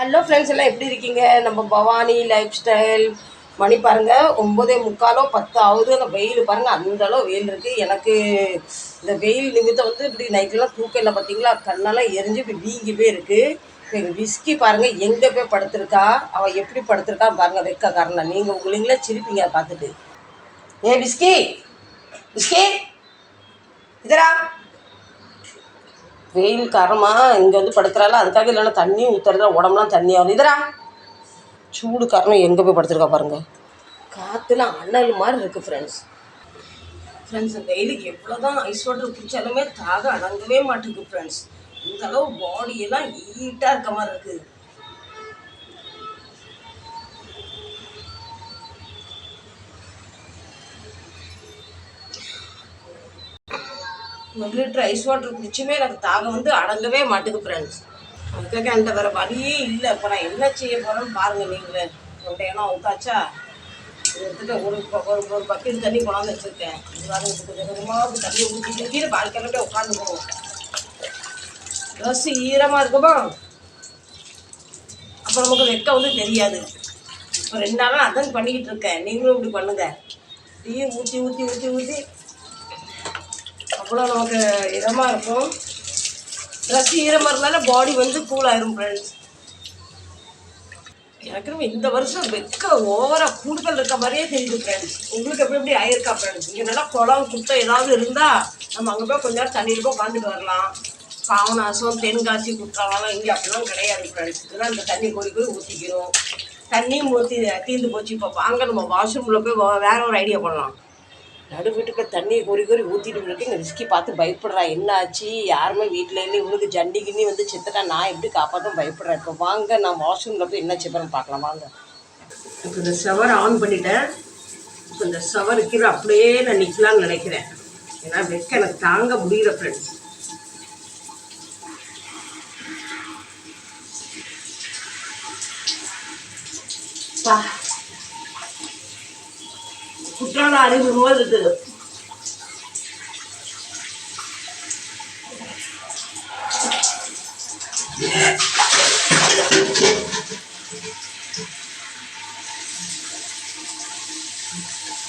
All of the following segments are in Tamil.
ஹலோ ஃப்ரெண்ட்ஸ் எல்லாம் எப்படி இருக்கீங்க? நம்ம பவானி லைஃப் ஸ்டைல் மணி பாருங்கள் ஒம்பதே முக்காலோ பத்து ஆகுது. அந்த வெயில் பாருங்கள் அந்த அளவு வெயில் இருக்குது எனக்கு இந்த வெயில் நிமித்தம் வந்து இப்படி நைட்லாம் தூக்கம் இல்லை பார்த்தீங்களா கண்ணெல்லாம் எரிஞ்சு இப்படி வீங்கி போய் இருக்குது இப்போ எங்கள் விஸ்கி பாருங்கள் எங்கே போய் படுத்திருக்கா? அவள் எப்படி படுத்திருக்கா பாருங்க வெக்க காரணம் நீங்கள் உங்களுங்களே சிரிப்பீங்க பார்த்துட்டு. ஏ விஸ்கி! விஸ்கி! இதரா வெயில் காரணமாக இங்கே வந்து படுக்கிறாள்? அதுக்காக இல்லைன்னா தண்ணி ஊற்றுறதுல உடம்புலாம் தண்ணி ஆகும் இதரா? சூடு காரணம் எங்கே போய் படுத்துருக்கா பாருங்கள் காற்றுல அனல் மாதிரி இருக்குது ஃப்ரெண்ட்ஸ் ஃப்ரெண்ட்ஸ் வெயிலுக்கு எவ்வளோ தான் ஐஸ் வாட்டர் குடித்தாலுமே தாக அடங்கவே மாட்டேங்குது ஃப்ரெண்ட்ஸ் இந்தளவு பாடியெல்லாம் ஹீட்டாக இருக்க மாதிரி இருக்குது ஒரு லிட்டர் ஐஸ் வாட்டர் குடிச்சுமே எனக்கு தாகம் வந்து அடங்கவே மாட்டுக்கு ஃப்ரெண்ட்ஸ் அதுக்காக என்கிட்ட வேறு வழியே இல்லை. இப்போ நான் என்ன செய்ய போகிறேன்னு பாருங்கள் நீங்களே. தொண்டையெல்லாம் ஊத்தாச்சா எடுத்துட்டு ஒரு ஒரு ஒரு பக்கெட் தண்ணி கொண்டாந்து வச்சுருக்கேன். இது பாருங்க கொஞ்சம் கொஞ்சமாக தண்ணி ஊற்றி ஊற்றி உட்காந்து போவோம். ட்ரெஸ் ஈரமாக இருக்குமா? அப்போ நமக்கு வெக்க வந்து தெரியாது. இப்போ ரெண்டு நாளாக அதான் பண்ணிக்கிட்டு இருக்கேன். நீங்களும் இப்படி பண்ணுங்கள் டீ ஊற்றி ஊற்றி ஊற்றி ஊற்றி அவ்வளோ நமக்கு இதமாக இருக்கும். ட்ரெஸ் ஈரமாக இருந்தாலும் பாடி வந்து கூல் ஆயிரும் ஃப்ரெண்ட்ஸ் எனக்கு இந்த வருஷம் வெக்க ஓவராக கூடுதல் இருக்க மாதிரியே தெரியுது ஃப்ரெண்ட்ஸ் உங்களுக்கு எப்படி எப்படி ஆயிருக்கா ஃப்ரெண்ட்ஸ் இங்கே நல்லா குளம் குட்டை ஏதாவது இருந்தால் நம்ம அங்கே போய் கொஞ்ச நேரம் தண்ணியில் போய் உட்காந்துட்டு வரலாம். பாவநாசம் தென்காசி குற்றாலம் இங்கே அப்படிலாம் கிடையாது ஃப்ரெண்ட்ஸ் இதெல்லாம் இந்த தண்ணி கோரி போய் ஊற்றிக்கிறோம் தண்ணியும் ஊற்றி தீர்ந்து போச்சு இப்போ வாங்க நம்ம வாஷ்ரூமில் போய் வேற ஒரு ஐடியா பண்ணலாம் நடு வீட்டுக்குள்ள தண்ணியை கோரி கோரி ஊற்றிட்டு இருக்கு இங்கே ரிஸ்கி பார்த்து பயப்படுறா. என்ன ஆச்சு? யாருமே வீட்டில் இல்லை இவனுக்கு ஜண்டி கிண்ணி வந்து செத்துட்டா நான் எப்படி காப்பாற்றும் பயப்படுறேன்? இப்போ வாங்க நான் வாஷ்ரூமில் போய் என்ன செய்ப்பேன்னு பார்க்கலாம் வாங்க. இப்போ இந்த ஷவர் ஆன் பண்ணிட்டேன். இப்போ இந்த ஷவர் கீழே அப்படியே நான் நிற்கலாம்னு நினைக்கிறேன். ஏன்னா வெக்க எனக்கு தாங்க முடியல ஃப்ரெண்ட்ஸ் பா குற்றால அறிவு போல் இருக்குது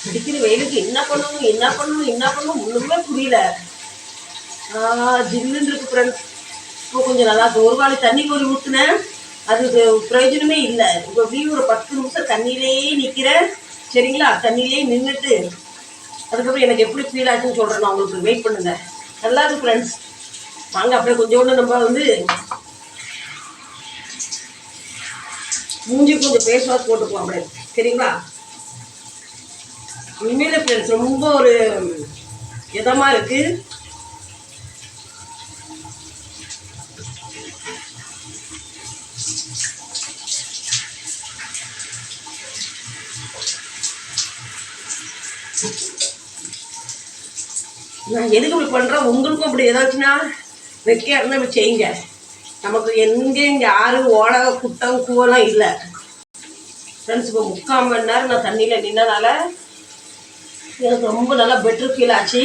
அடிக்கிற வெயிலுக்கு என்ன பண்ணணும் என்ன பண்ணணும் என்ன பண்ணணும் ஒன்றுமே புரியல. ஜில்லுன்னு இருக்கு ஃப்ரெண்ட்ஸ் இப்போ கொஞ்சம் நல்லா ஒரு வாழை தண்ணி கோரி ஊற்றுனேன் அதுக்கு பிரயோஜனமே இல்லை. இப்போ எப்படியும் ஒரு பத்து நிமிஷம் தண்ணியிலேயே நிற்கிறேன் சரிங்களா? தண்ணியிலே நின்றுட்டு அதுக்கப்புறம் எனக்கு எப்படி ஃபீல் ஆச்சுன்னு சொல்கிறேன் நான் உங்களுக்கு வெயிட் பண்ணுங்க. நல்லா இருக்கு ஃப்ரெண்ட்ஸ் வாங்க அப்படியே கொஞ்சோண்டு நம்ம வந்து மூஞ்சி கொஞ்சம் ஃபேஸ் வாஷ் போட்டுக்குவோம் அப்படியே. சரிங்களா? உண்மையில ஃப்ரெண்ட்ஸ் ரொம்ப ஒரு இதமாக இருக்குது நான் எதுக்கு இப்படி பண்ணுறேன் உங்களுக்கும் அப்படி ஏதாச்சுன்னா வெக்கையாக இருந்தால் இப்படி செய்யுங்க. நமக்கு எங்கே இங்கே ஓட குட்டம் கூவெல்லாம் இல்லை. ஃப்ரெண்ட்ஸ் இப்போ முக்கால் மணி நேரம் நான் தண்ணியில் நின்னனால எனக்கு ரொம்ப நல்லா பெட்டர் ஃபீல் ஆச்சு.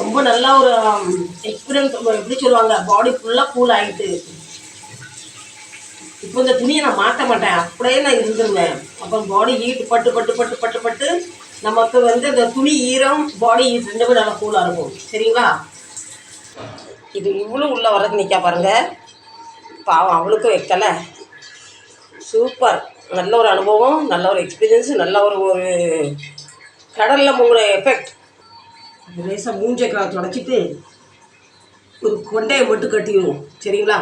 ரொம்ப நல்லா ஒரு um, எக்ஸ்பீரியன்ஸ் எப்படி சொல்லுவாங்க? பாடி ஃபுல்லாக கூல் ஆகிட்டு இப்போ இந்த துணியை நான் மாட்ட மாட்டேன். அப்படியே நான் இருந்துருவேன். அப்புறம் பாடி ஹீட் பட்டு பட்டு பட்டு பட்டு பட்டு நமக்கு வந்து இந்த துணி ஈரம் பாடி ஹீட் ரெண்டுமே நல்லா கூலாக இருக்கும். சரிங்களா? இது இவ்வளோ உள்ளே வரது நிற்கா பாருங்க. பாவம் அவளுக்கும் வைக்கல. சூப்பர் நல்ல ஒரு அனுபவம் நல்ல ஒரு எக்ஸ்பீரியன்ஸ் நல்ல ஒரு ஒரு கடலில் முங்குற எஃபெக்ட் லேசாக மூஞ்சை தொடச்சிட்டு ஒரு கொண்டையை மட்டும் கட்டிடுவோம். சரிங்களா?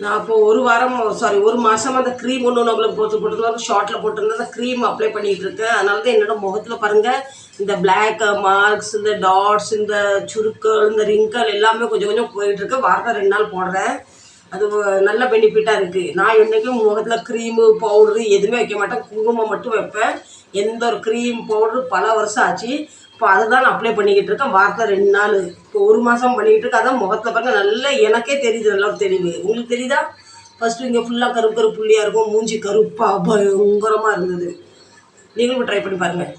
நான் இப்போ ஒரு வாரம் சாரி ஒரு மாதம் அந்த க்ரீம் ஒன்று நம்மளுக்கு போட்டு போட்டு ஷார்ட்டில் போட்டிருந்தேன் அந்த க்ரீம் அப்ளை பண்ணிகிட்டு இருக்கேன். அதனால தான் என்னோட முகத்தில் பாருங்கள் இந்த பிளாக் மார்க்ஸ் இந்த டாட்ஸ் இந்த சுருக்கள் இந்த ரிங்கல் எல்லாமே கொஞ்சம் கொஞ்சம் போயிட்டுருக்கு வாரத்தில் ரெண்டு நாள் போடுறேன். அது நல்ல பெனிஃபிட்டாக இருக்குது நான் என்றைக்கும் முகத்தில் க்ரீமு பவுடரு எதுவுமே வைக்க மாட்டேன். குங்குமம் மட்டும் வைப்பேன். எந்த ஒரு க்ரீம் பவுடரு பல வருஷம் ஆச்சு. இப்போ அதுதான் நான் அப்ளை பண்ணிக்கிட்டு இருக்கேன். வாரத்தில் ரெண்டு நாள். இப்போ ஒரு மாதம் பண்ணிக்கிட்டு இருக்கேன். அதான் முகத்தில் பாருங்க நல்லா எனக்கே தெரியுது நல்லா தெரியுது உங்களுக்கு தெரியுதா? ஃபஸ்ட்டு இங்கே ஃபுல்லாக கருப்பு கருப்பு புள்ளியாக இருக்கும். மூஞ்சி கருப்பாக பயங்கரமாக இருந்தது. நீங்களும் ட்ரை பண்ணி பாருங்கள்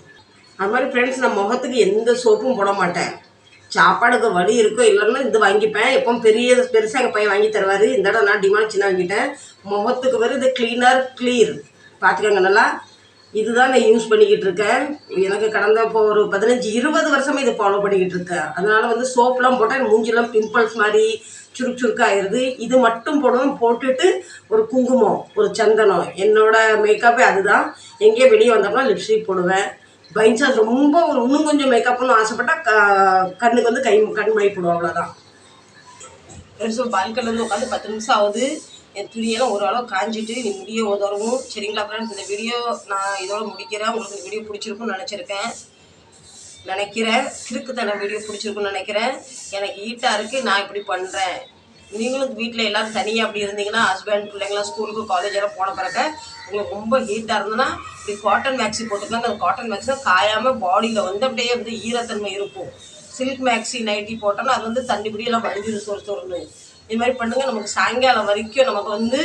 அது மாதிரி ஃப்ரெண்ட்ஸ் நான் முகத்துக்கு எந்த சோப்பும் போட மாட்டேன். சாப்பாடுக்கு வழி இருக்கோ இல்லைன்னா இது வாங்கிப்பேன். எப்போ பெரிய பெருசாக எங்கள் பையன் வாங்கி தருவார். இந்த இடம் நான் டிமாண்ட் சின்ன வாங்கிட்டேன். முகத்துக்கு வரும் இது க்ளீனர் க்ளீர் பார்த்துக்கோங்க நல்லா. இதுதான் நான் யூஸ் பண்ணிக்கிட்டு இருக்கேன். எனக்கு கடந்த இப்போ ஒரு பதினஞ்சு இருபது வருஷமே இதை ஃபாலோ பண்ணிக்கிட்டு இருக்கேன். அதனால் வந்து சோப்லாம் போட்டால் மூஞ்சிலாம் பிம்பிள்ஸ் மாதிரி சுருக்கு சுருக்காயிருது இது மட்டும் போடணும். போட்டுட்டு ஒரு குங்குமம் ஒரு சந்தனம். என்னோட மேக்கப்பே அதுதான். எங்கேயோ வெளியே வந்தோம்னா லிப்ஸ்டிக் போடுவேன். பைன்சான்ஸ் ரொம்ப ஒரு இன்னும் கொஞ்சம் மேக்கப்னு ஆசைப்பட்டால் க கண்ணுக்கு வந்து கை கண் மழை போடுவோம் அவ்வளோதான் பெருசு வந்து உட்காந்து பத்து நிமிஷம் ஆகுது. என் துணியெல்லாம் ஓரளவு காஞ்சிட்டு நீ முடிய உதறவும். சரிங்களா ஃப்ரெண்ட்ஸ் இந்த வீடியோ நான் இதோட முடிக்கிறேன். உங்களுக்கு இந்த வீடியோ பிடிச்சிருக்கும்னு நினச்சிருக்கேன். நினைக்கிறேன். கிறுக்குத்தன வீடியோ பிடிச்சிருக்குன்னு நினைக்கிறேன். எனக்கு ஈட்டாக இருக்குது நான் இப்படி பண்ணுறேன் நீங்களும் வீட்டில் எல்லோரும் தனியாக அப்படி இருந்தீங்கன்னா ஹஸ்பண்ட் பிள்ளைங்களாம் ஸ்கூலுக்கு காலேஜ் எல்லாம் போன பிறகு உங்களுக்கு ரொம்ப ஹீட்டாக இருந்ததுன்னா இப்படி காட்டன் மேக்ஸி போட்டுக்கலாம் அந்த காட்டன் மேக்ஸில் காயாமல் பாடியில் வந்து அப்படியே வந்து ஈரத்தன்மை இருக்கும். சில்க் மேக்ஸி நைட்டி போட்டோம்னா அது வந்து தண்ணி பிடியெல்லாம் வடிஞ்சிடும் சொறு சொருன்னு இது மாதிரி பண்ணுங்கள் நமக்கு சாயங்காலம் வரைக்கும் நமக்கு வந்து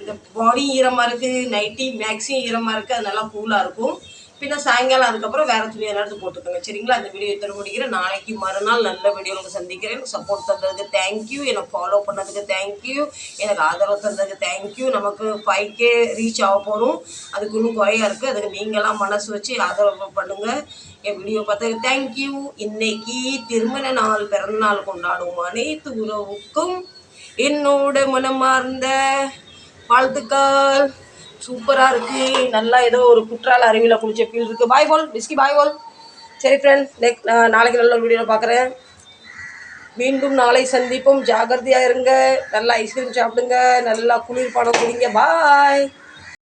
இந்த பாடி ஈரமாக இருக்குது நைட்டி மேக்ஸியும் ஈரமாக இருக்குது அது நல்லா கூலாக இருக்கும். பின்ன சாயங்காலம் அதுக்கப்புறம் வேறு துணி எடுத்து போட்டுக்கோங்க. சரிங்களா? அந்த வீடியோ இத்தனை முடிக்கிறேன். நாளைக்கு மறுநாள் நல்ல வீடியோ உங்களுக்கு சந்திக்கிறேன். சப்போர்ட் தந்ததுக்கு தேங்க்யூ என்னை ஃபாலோ பண்ணதுக்கு தேங்க்யூ எனக்கு ஆதரவு தந்ததுக்கு தேங்க்யூ நமக்கு ஃபைவ் கே ரீச் ஆக போகிறோம் அதுக்கு இன்னும் குறையா இருக்குது அதுக்கு நீங்களாம் மனசு வச்சு ஆதரவு பண்ணுங்கள் என் வீடியோ பார்த்தது தேங்க்யூ இன்னைக்கு திருமண நாள் பிறந்தநாள் கொண்டாடும் அனைத்து உறவுக்கும். என்னோட மனமார்ந்த வாழ்த்துக்கள். சூப்பராக இருக்கு. நல்லா ஏதோ ஒரு குற்றால அருவியில் குளிச்ச ஃபீல் இருக்குது பாய் போல் பிஸ்கி பாய் போல் சரி ஃப்ரெண்ட் நெக்ஸ்ட் நாளைக்கு நல்ல ஒரு வீடியோவில் பார்க்குறேன் மீண்டும் நாளை சந்திப்போம். ஜாகிரதையாக இருங்க. நல்லா ஐஸ்கிரீம் சாப்பிடுங்க. நல்லா குளிர்பானம் குடிங்க. பாய்